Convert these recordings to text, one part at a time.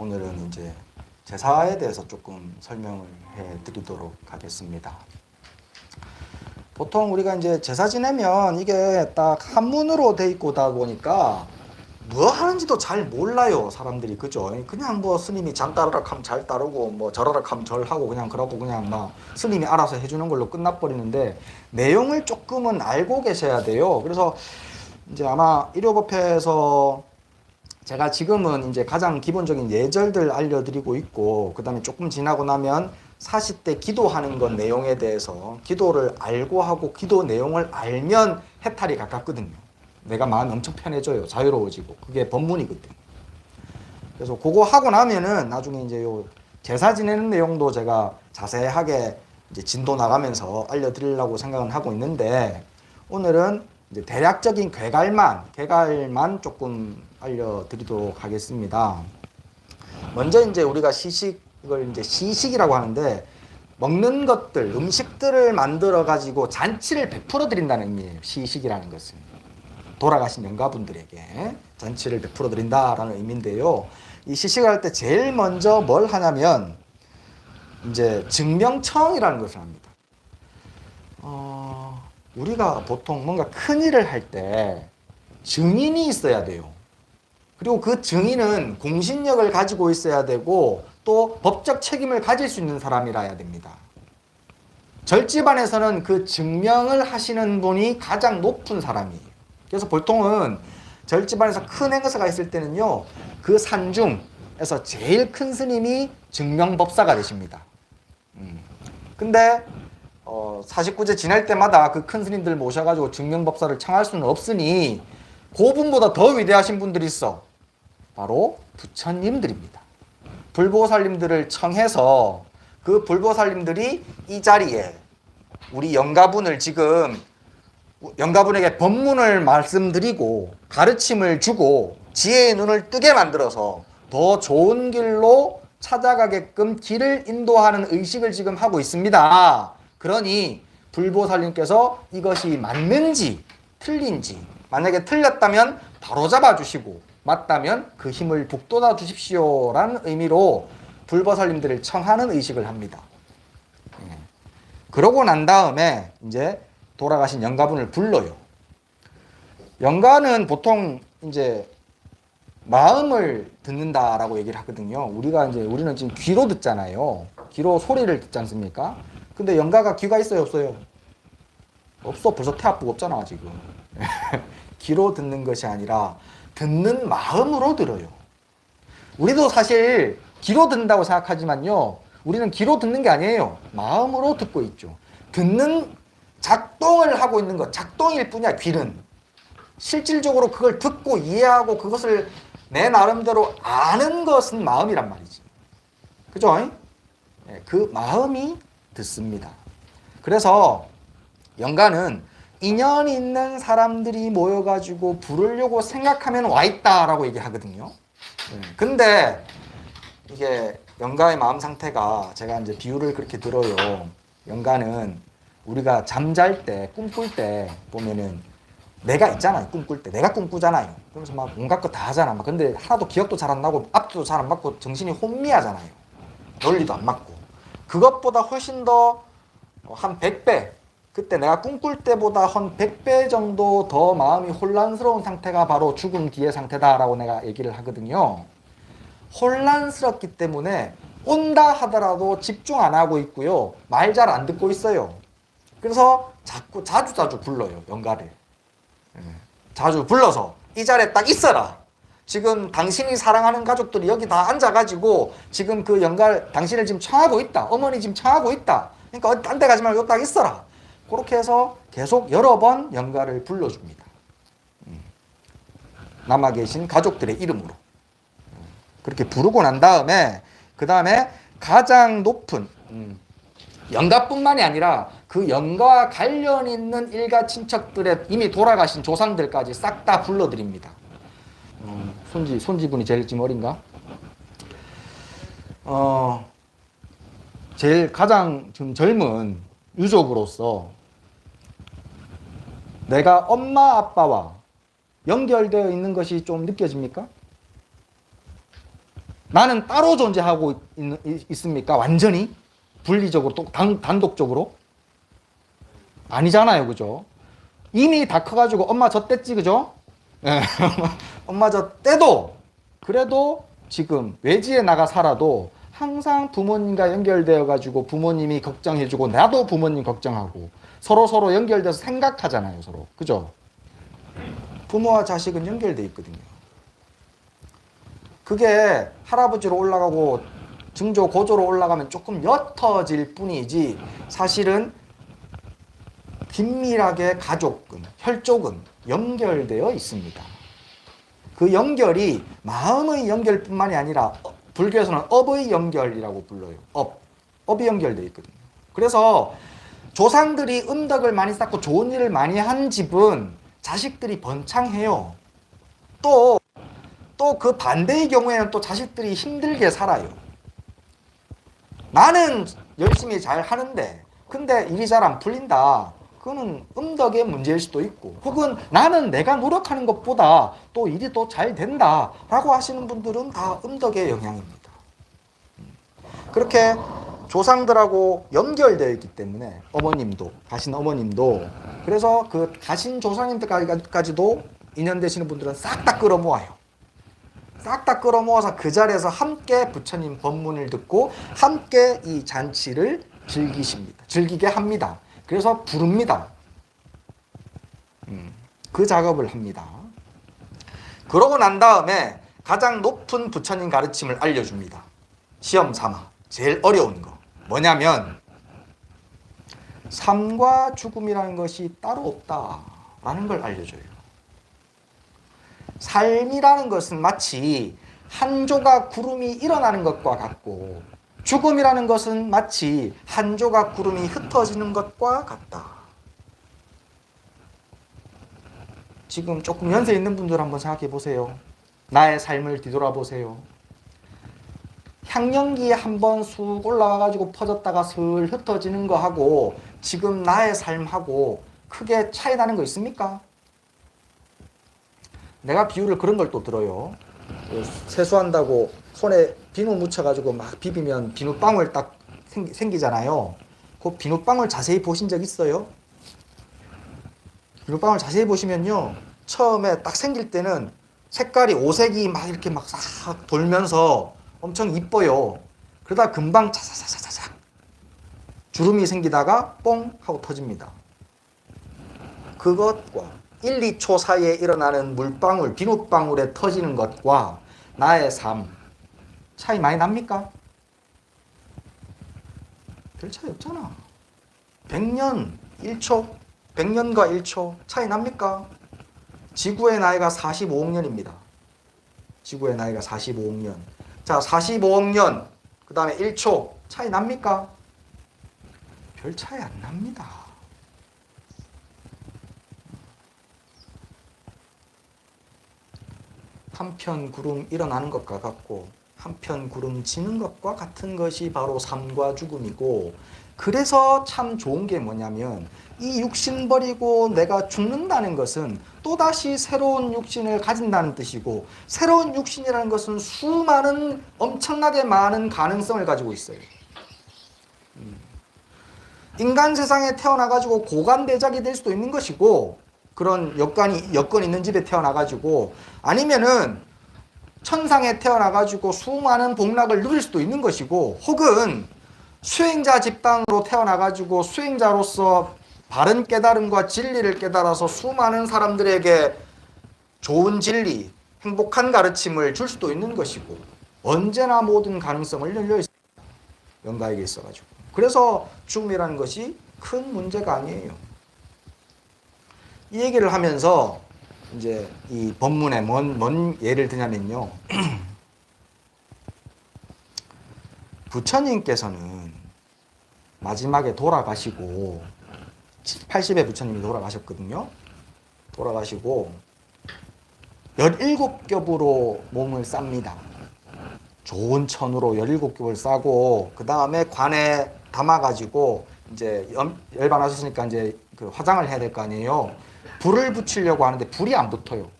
오늘은 이제 제사에 대해서 조금 설명을 해 드리도록 하겠습니다. 보통 우리가 이제 제사 지내면 이게 딱 한문으로 돼 있고 다 보니까 뭐 하는지도 잘 몰라요 사람들이. 그죠? 그냥 뭐 스님이 장 따르라 하면 잘 따르고 뭐 절하라 하면 절하고 그냥 그러고 그냥 막 스님이 알아서 해주는 걸로 끝나버리는데 내용을 조금은 알고 계셔야 돼요. 그래서 이제 아마 일요법회에서 제가 지금은 이제 가장 기본적인 예절들 알려드리고 있고 그 다음에 조금 지나고 나면 40대 기도하는 것 내용에 대해서 기도를 알고 하고 기도 내용을 알면 해탈이 가깝거든요. 내가 마음이 엄청 편해져요. 자유로워지고. 그게 법문이거든요. 그래서 그거 하고 나면은 나중에 이제 요 제사 지내는 내용도 제가 자세하게 이제 진도 나가면서 알려드리려고 생각은 하고 있는데 오늘은 이제 대략적인 괴갈만, 괴갈만 조금 알려드리도록 하겠습니다. 먼저 이제 우리가 시식을 이제 시식이라고 하는데 먹는 것들, 음식들을 만들어 가지고 잔치를 베풀어 드린다는 의미예요. 시식이라는 것은 돌아가신 영가분들에게 잔치를 베풀어 드린다라는 의미인데요. 이 시식을 할 때 제일 먼저 뭘 하냐면 이제 증명청이라는 것을 합니다. 어, 우리가 보통 뭔가 큰 일을 할 때 증인이 있어야 돼요. 그리고 그 증인은 공신력을 가지고 있어야 되고 또 법적 책임을 가질 수 있는 사람이라야 됩니다. 절집안에서는 그 증명을 하시는 분이 가장 높은 사람이에요. 그래서 보통은 절집안에서 큰 행사가 있을 때는요, 그 산중에서 제일 큰 스님이 증명법사가 되십니다. 음. 근데 어, 49제 지날 때마다 그 큰 스님들 모셔가지고 증명법사를 청할 수는 없으니 그분보다 더 위대하신 분들이 있어. 바로 부처님들입니다. 불보살님들을 청해서 그 불보살님들이 이 자리에 우리 영가분을 지금 영가분에게 법문을 말씀드리고 가르침을 주고 지혜의 눈을 뜨게 만들어서 더 좋은 길로 찾아가게끔 길을 인도하는 의식을 지금 하고 있습니다. 그러니 불보살님께서 이것이 맞는지 틀린지 만약에 틀렸다면 바로 잡아주시고 맞다면 그 힘을 북돋아 주십시오라는 의미로 불보살님들을 청하는 의식을 합니다. 예. 그러고 난 다음에 이제 돌아가신 영가분을 불러요. 영가는 보통 이제 마음을 듣는다라고 얘기를 하거든요. 우리가 이제 우리는 지금 귀로 듣잖아요. 귀로 소리를 듣지 않습니까? 근데 영가가 귀가 있어요, 없어요? 없어. 벌써 태 아프고 없잖아, 지금. 귀로 듣는 것이 아니라 듣는 마음으로 들어요. 우리도 사실 귀로 듣는다고 생각하지만요. 우리는 귀로 듣는 게 아니에요. 마음으로 듣고 있죠. 듣는 작동을 하고 있는 것, 작동일 뿐이야, 귀는. 실질적으로 그걸 듣고 이해하고 그것을 내 나름대로 아는 것은 마음이란 말이지. 그죠? 예, 그 마음이 듣습니다. 그래서 영가는 인연 있는 사람들이 모여가지고 부르려고 생각하면 와 있다라고 얘기하거든요. 예, 근데 이게 영가의 마음 상태가 제가 이제 비유를 그렇게 들어요. 영가는 우리가 잠잘 때 꿈꿀 때 보면은 내가 있잖아요. 꿈꿀 때 내가 꿈꾸잖아요. 그러면서 막 온갖 거 다 하잖아. 막 근데 하나도 기억도 잘 안 나고 앞도 잘 안 맞고 정신이 혼미하잖아요. 논리도 안 맞고 그것보다 훨씬 더 한 100배 그때 내가 꿈꿀 때보다 한 100배 정도 더 마음이 혼란스러운 상태가 바로 죽음 뒤의 상태다라고 내가 얘기를 하거든요. 혼란스럽기 때문에 온다 하더라도 집중 안 하고 있고요. 말 잘 안 듣고 있어요. 그래서 자꾸 자주 자주 불러요. 영가를. 예. 자주 불러서 이 자리에 딱 있어라. 지금 당신이 사랑하는 가족들이 여기 다 앉아가지고 지금 그 영가 당신을 지금 청하고 있다. 어머니 지금 청하고 있다. 그러니까 딴 데 가지 말고 딱 있어라. 그렇게 해서 계속 여러 번 영가를 불러줍니다. 음. 남아 계신 가족들의 이름으로. 그렇게 부르고 난 다음에 그 다음에 가장 높은 음, 영가뿐만이 아니라 그 영가와 관련 있는 일가 친척들의 이미 돌아가신 조상들까지 싹 다 불러드립니다. 음, 손지 손지분이 제일 지금 어린가? 어 제일 가장 좀 젊은 유족으로서 내가 엄마 아빠와 연결되어 있는 것이 좀 느껴집니까? 나는 따로 존재하고 있, 습니까 완전히 분리적으로 또 단, 단독적으로 아니잖아요, 그죠? 이미 다 커가지고 엄마 저 뗐지, 그죠? 예, 엄마 저 떼도 그래도 지금 외지에 나가 살아도 항상 부모님과 연결되어 가지고 부모님이 걱정해 주고 나도 부모님 걱정하고 서로 서로 연결돼서 생각하잖아요, 서로 그죠? 부모와 자식은 연결돼 있거든요. 그게 할아버지로 올라가고 증조 고조로 올라가면 조금 옅어질 뿐이지 사실은 긴밀하게 가족은 혈족은 연결되어 있습니다. 그 연결이 마음의 연결뿐만이 아니라 어, 불교에서는 업의 연결이라고 불러요. 업, 업이 연결되어 있거든요. 그래서 조상들이 음덕을 많이 쌓고 좋은 일을 많이 한 집은 자식들이 번창해요. 또 또 그 반대의 경우에는 또 자식들이 힘들게 살아요. 나는 열심히 잘 하는데 근데 일이 잘 안 풀린다. 그거는 음덕의 문제일 수도 있고 혹은 나는 내가 노력하는 것보다 또 일이 또잘 된다라고 하시는 분들은 다 음덕의 영향입니다. 그렇게 조상들하고 연결되어 있기 때문에 어머님도 가신 어머님도 그래서 그 가신 조상님들까지도 인연 되시는 분들은 싹 다 끌어모아요. 싹 다 끌어모아서 그 자리에서 함께 부처님 법문을 듣고 함께 이 잔치를 즐기십니다. 즐기게 합니다. 그래서 부릅니다. 음, 그 작업을 합니다. 그러고 난 다음에 가장 높은 부처님 가르침을 알려줍니다. 시험 삼아. 제일 어려운 거. 뭐냐면, 삶과 죽음이라는 것이 따로 없다라는 걸 알려줘요. 삶이라는 것은 마치 한 조각 구름이 일어나는 것과 같고 죽음이라는 것은 마치 한 조각 구름이 흩어지는 것과 같다. 지금 조금 연세 있는 분들 한번 생각해 보세요. 나의 삶을 뒤돌아보세요. 향연기에 한번 쑥 올라와 가지고 퍼졌다가 슬 흩어지는 거 하고 지금 나의 삶하고 크게 차이 나는 거 있습니까? 내가 비유를 그런 걸 또 들어요. 그 세수한다고 손에 비누 묻혀가지고 막 비비면 비누방울 딱 생기, 생기잖아요. 그 비누방울 자세히 보신 적 있어요? 비누방울 자세히 보시면요. 처음에 딱 생길 때는 색깔이 오색이 막 이렇게 막 싹 돌면서 엄청 이뻐요. 그러다 금방 차사사사사삭 주름이 생기다가 뽕 하고 터집니다. 그것과 1, 2초 사이에 일어나는 물방울, 비눗방울에 터지는 것과 나의 삶 차이 많이 납니까? 별 차이 없잖아. 100년 1초, 100년과 1초 차이 납니까? 지구의 나이가 45억 년입니다. 지구의 나이가 45억 년. 자, 45억 년, 그 다음에 1초 차이 납니까? 별 차이 안 납니다. 한편 구름 일어나는 것과 같고 한편 구름 지는 것과 같은 것이 바로 삶과 죽음이고 그래서 참 좋은 게 뭐냐면 이 육신 버리고 내가 죽는다는 것은 또다시 새로운 육신을 가진다는 뜻이고 새로운 육신이라는 것은 수많은 엄청나게 많은 가능성을 가지고 있어요. 음. 인간 세상에 태어나 가지고 고관대작이 될 수도 있는 것이고 그런 여건이 여건 있는 집에 태어나 가지고 아니면은 천상에 태어나 가지고 수많은 복락을 누릴 수도 있는 것이고 혹은 수행자 집단으로 태어나 가지고 수행자로서 바른 깨달음과 진리를 깨달아서 수많은 사람들에게 좋은 진리, 행복한 가르침을 줄 수도 있는 것이고 언제나 모든 가능성을 열려 있습니다. 영가에게 있어 가지고. 그래서 죽음이라는 것이 큰 문제가 아니에요. 이 얘기를 하면서 이제 이 법문에 뭔, 뭔 예를 드냐면요. 부처님께서는 마지막에 돌아가시고 80에 부처님이 돌아가셨거든요. 돌아가시고 17겹으로 몸을 쌉니다. 좋은 천으로 17겹을 싸고 그 다음에 관에 담아가지고 이제 열반하셨으니까 이제 그 화장을 해야 될 거 아니에요. 불을 붙이려고 하는데 불이 안 붙어요.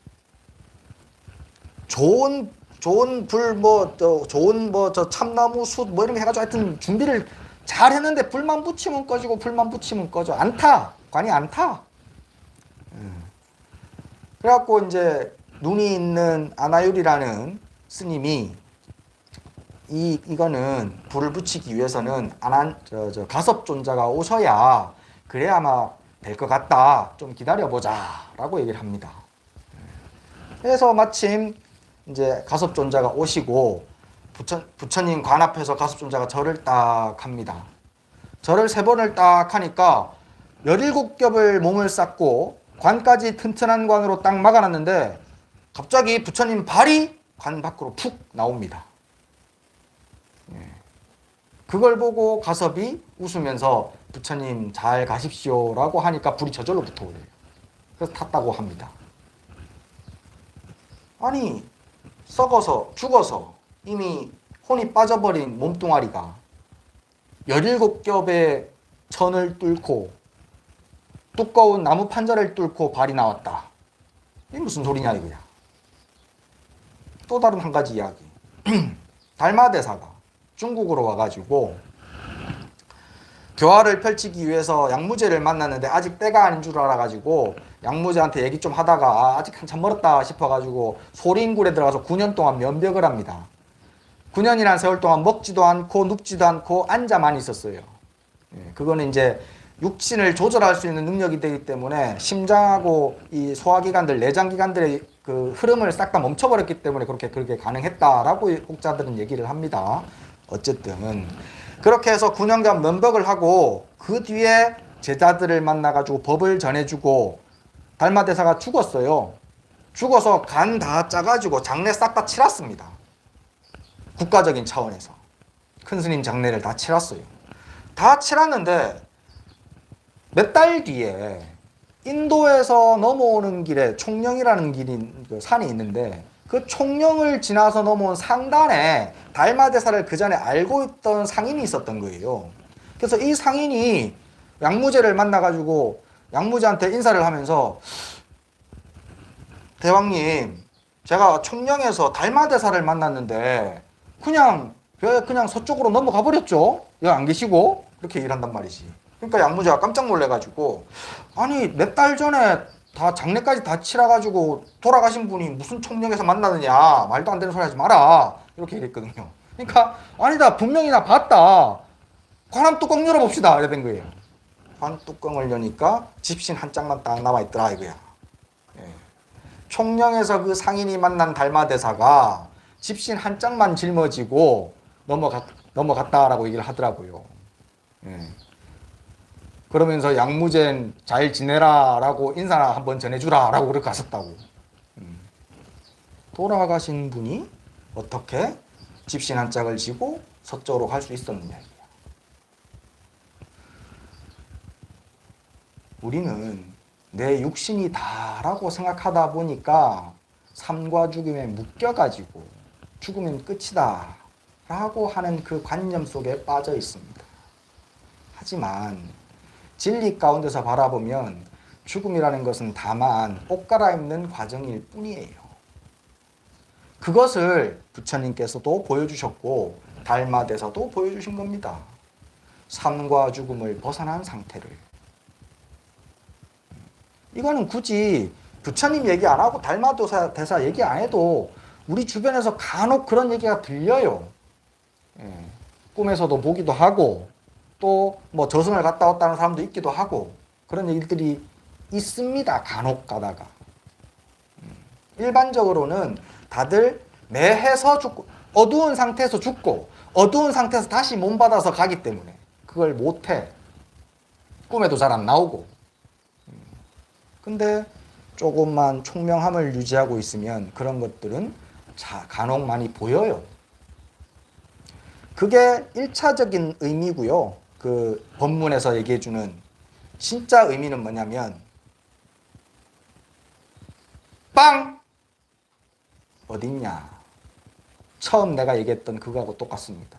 좋은 좋은 불뭐저 좋은 뭐 저 참나무 숯 뭐 이런 거 해가지고 하여튼 준비를 잘 했는데 불만 붙이면 꺼지고 불만 붙이면 꺼져 안 타 관이 안 타. 음. 그래갖고 이제 눈이 있는 아나율이라는 스님이 이 이거는 불을 붙이기 위해서는 안한 저 저 가섭 존자가 오셔야 그래야 아마 될 것 같다. 좀 기다려 보자라고 얘기를 합니다. 그래서 마침 이제 가섭존자가 오시고 부처, 부처 님 관 앞에서 가섭존자가 절을 딱 합니다. 절을 세 번을 딱 하니까 17겹을 몸을 쌓고 관까지 튼튼한 관으로 딱 막아놨는데 갑자기 부처님 발이 관 밖으로 푹 나옵니다. 예. 그걸 보고 가섭이 웃으면서 부처님 잘 가십시오라고 하니까 불이 저절로 붙어오래요. 그래서 탔다고 합니다. 아니 썩어서 죽어서 이미 혼이 빠져버린 몸뚱아리가 17겹의 천을 뚫고 두꺼운 나무 판자를 뚫고 발이 나왔다. 이게 무슨 소리냐 이거야. 또 다른 한 가지 이야기. 달마대사가 중국으로 와가지고 교화를 펼치기 위해서 양무제를 만났는데 아직 때가 아닌 줄 알아가지고 양무제한테 얘기 좀 하다가 아, 아직 한참 멀었다 싶어가지고 소린굴에 들어가서 9년 동안 면벽을 합니다. 9년이라는 세월 동안 먹지도 않고 눕지도 않고 앉아만 있었어요. 예, 그거는 이제 육신을 조절할 수 있는 능력이 되기 때문에 심장하고 이 소화기관들, 내장기관들의 그 흐름을 싹 다 멈춰버렸기 때문에 그렇게 그렇게 가능했다라고 혹자들은 얘기를 합니다. 어쨌든 그렇게 해서 9년간 면벽을 하고 그 뒤에 제자들을 만나가지고 법을 전해주고 달마대사가 죽었어요. 죽어서 간 다 짜가지고 장례 싹 다 치렀습니다. 국가적인 차원에서 큰 스님 장례를 다 치렀어요. 다 치렀는데 몇 달 뒤에 인도에서 넘어오는 길에 총령이라는 길이 그 산이 있는데 그 총령을 지나서 넘어온 상단에 달마대사를 그 전에 알고 있던 상인이 있었던 거예요. 그래서 이 상인이 양무제를 만나가지고 양무제한테 인사를 하면서 대왕님, 제가 총령에서 달마대사를 만났는데 그냥 왜 그냥 서쪽으로 넘어가 버렸죠? 여기 안 계시고 그렇게 얘기를 한단 말이지. 그러니까 양무제가 깜짝 놀래가지고 아니 몇 달 전에 다 장례까지 다 치러가지고 돌아가신 분이 무슨 총령에서 만나느냐 말도 안 되는 소리 하지 마라 이렇게 얘기했거든요. 그러니까 아니다 분명히 나 봤다. 관함 뚜껑 열어봅시다 이래 된 거예요. 관 뚜껑을 여니까 집신 한 장만 딱 남아 있더라 이거야. 예. 총령에서 그 상인이 만난 달마대사가 집신 한 장만 짊어지고 넘어갔, 넘어갔다라고 얘기를 하더라고요. 예. 그러면서 양무젠 잘 지내라라고 인사나 한번 전해주라라고 그렇게 갔었다고. 음. 돌아가신 분이 어떻게 집신 한 짝을 지고 서쪽으로 갈 수 있었느냐. 우리는 내 육신이 다라고 생각하다 보니까 삶과 죽음에 묶여가지고 죽으면 끝이다 라고 하는 그 관념 속에 빠져 있습니다. 하지만 진리 가운데서 바라보면 죽음이라는 것은 다만 옷 갈아입는 과정일 뿐이에요. 그것을 부처님께서도 보여주셨고 달마대사도 보여주신 겁니다. 삶과 죽음을 벗어난 상태를. 이거는 굳이 부처님 얘기 안 하고 달마도사 대사 얘기 안 해도 우리 주변에서 간혹 그런 얘기가 들려요. 예. 꿈에서도 보기도 하고 또 뭐 저승을 갔다 왔다는 사람도 있기도 하고 그런 얘기들이 있습니다. 간혹 가다가. 음. 일반적으로는 다들 매해서 죽고 어두운 상태에서 죽고 어두운 상태에서 다시 몸 받아서 가기 때문에 그걸 못해. 꿈에도 잘 안 나오고. 음. 근데 조금만 총명함을 유지하고 있으면 그런 것들은 자, 간혹 많이 보여요. 그게 1차적인 의미고요. 그 본문에서 얘기해 주는 진짜 의미는 뭐냐면 빵 어딨냐? 처음 내가 얘기했던 그거하고 똑같습니다.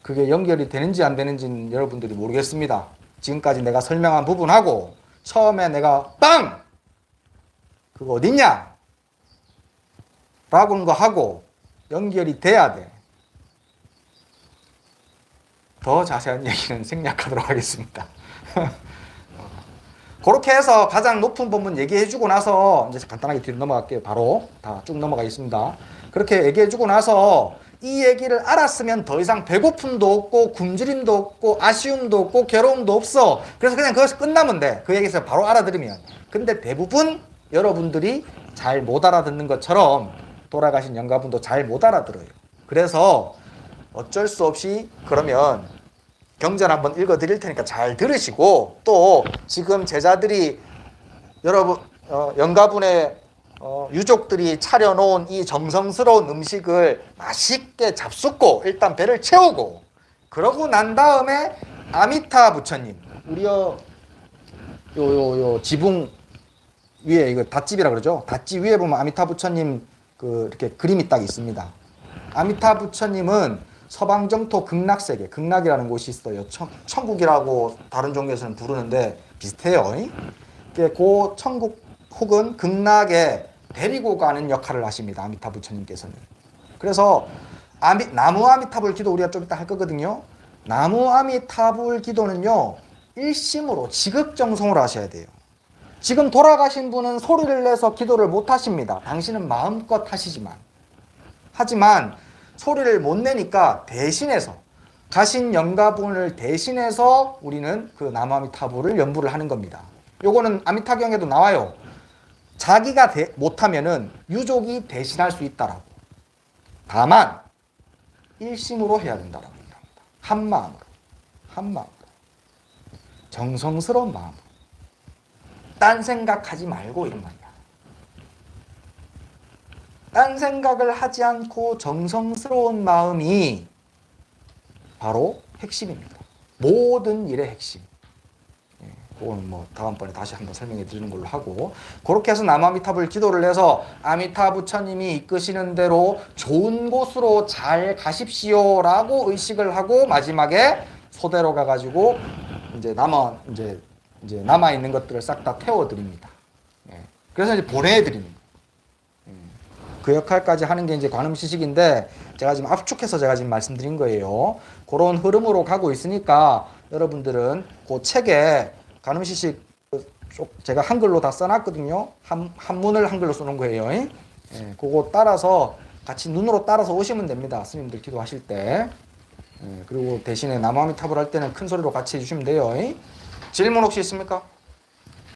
그게 연결이 되는지 안 되는지는 여러분들이 모르겠습니다. 지금까지 내가 설명한 부분하고 처음에 내가 빵 그거 어딨냐? 라고 하는 거 하고 연결이 돼야 돼. 더 자세한 얘기는 생략하도록 하겠습니다. 그렇게 해서 가장 높은 본문 얘기해 주고 나서 이제 간단하게 뒤로 넘어갈게요. 바로 다 쭉 넘어가겠습니다. 그렇게 얘기해 주고 나서 이 얘기를 알았으면 더 이상 배고픔도 없고 굶주림도 없고 아쉬움도 없고 괴로움도 없어. 그래서 그냥 그것이 끝나면 돼. 그 얘기에서 바로 알아들으면. 근데 대부분 여러분들이 잘 못 알아듣는 것처럼 돌아가신 영가분도 잘 못 알아들어요. 그래서 어쩔 수 없이 그러면 경전 한번 읽어 드릴 테니까 잘 들으시고 또 지금 제자들이 여러분 어, 영가분의 어, 유족들이 차려놓은 이 정성스러운 음식을 맛있게 잡숫고 일단 배를 채우고 그러고 난 다음에 아미타 부처님 우리요 요요 요 지붕 위에 이거 닷집이라 그러죠? 닷집 위에 보면 아미타 부처님 그 이렇게 그림이 딱 있습니다. 아미타 부처님은 서방 정토 극락세계, 극락이라는 곳이 있어요. 천, 천국이라고 다른 종교에서는 부르는데 비슷해요. 그 천국 혹은 극락에 데리고 가는 역할을 하십니다. 아미타 부처님께서는. 그래서 아미, 나무 아미타불 기도 우리가 좀 이따 할 거거든요. 나무 아미타불 기도는요. 일심으로 지극정성으로 하셔야 돼요. 지금 돌아가신 분은 소리를 내서 기도를 못 하십니다. 당신은 마음껏 하시지만. 하지만 소리를 못 내니까 대신해서 가신 영가분을 대신해서 우리는 그 남아미타불을 연부를 하는 겁니다. 요거는 아미타경에도 나와요. 자기가 대, 못하면은 유족이 대신할 수 있다라고. 다만 일심으로 해야 된다라고 합니다. 한 마음으로, 한 마음으로, 정성스러운 마음으로. 딴 생각하지 말고 이런 말이야. 딴 생각을 하지 않고 정성스러운 마음이 바로 핵심입니다. 모든 일의 핵심. 예, 그거는 뭐 다음번에 다시 한번 설명해 드리는 걸로 하고 그렇게 해서 남아미타불 기도를 해서 아미타 부처님이 이끄시는 대로 좋은 곳으로 잘 가십시오라고 의식을 하고 마지막에 소대로 가가지고 이제 남아 이제 이제 남아 있는 것들을 싹 다 태워 드립니다. 예, 그래서 이제 보내 드립니다. 그 역할까지 하는 게 이제 관음시식인데 제가 지금 압축해서 제가 지금 말씀드린 거예요. 그런 흐름으로 가고 있으니까 여러분들은 그 책에 관음시식 쪽 제가 한글로 다 써놨거든요. 한, 한문을 한글로 쓰는 거예요. 예, 그거 따라서 같이 눈으로 따라서 오시면 됩니다. 스님들 기도하실 때. 예, 그리고 대신에 남아미탑을 할 때는 큰 소리로 같이 해주시면 돼요. 질문 혹시 있습니까?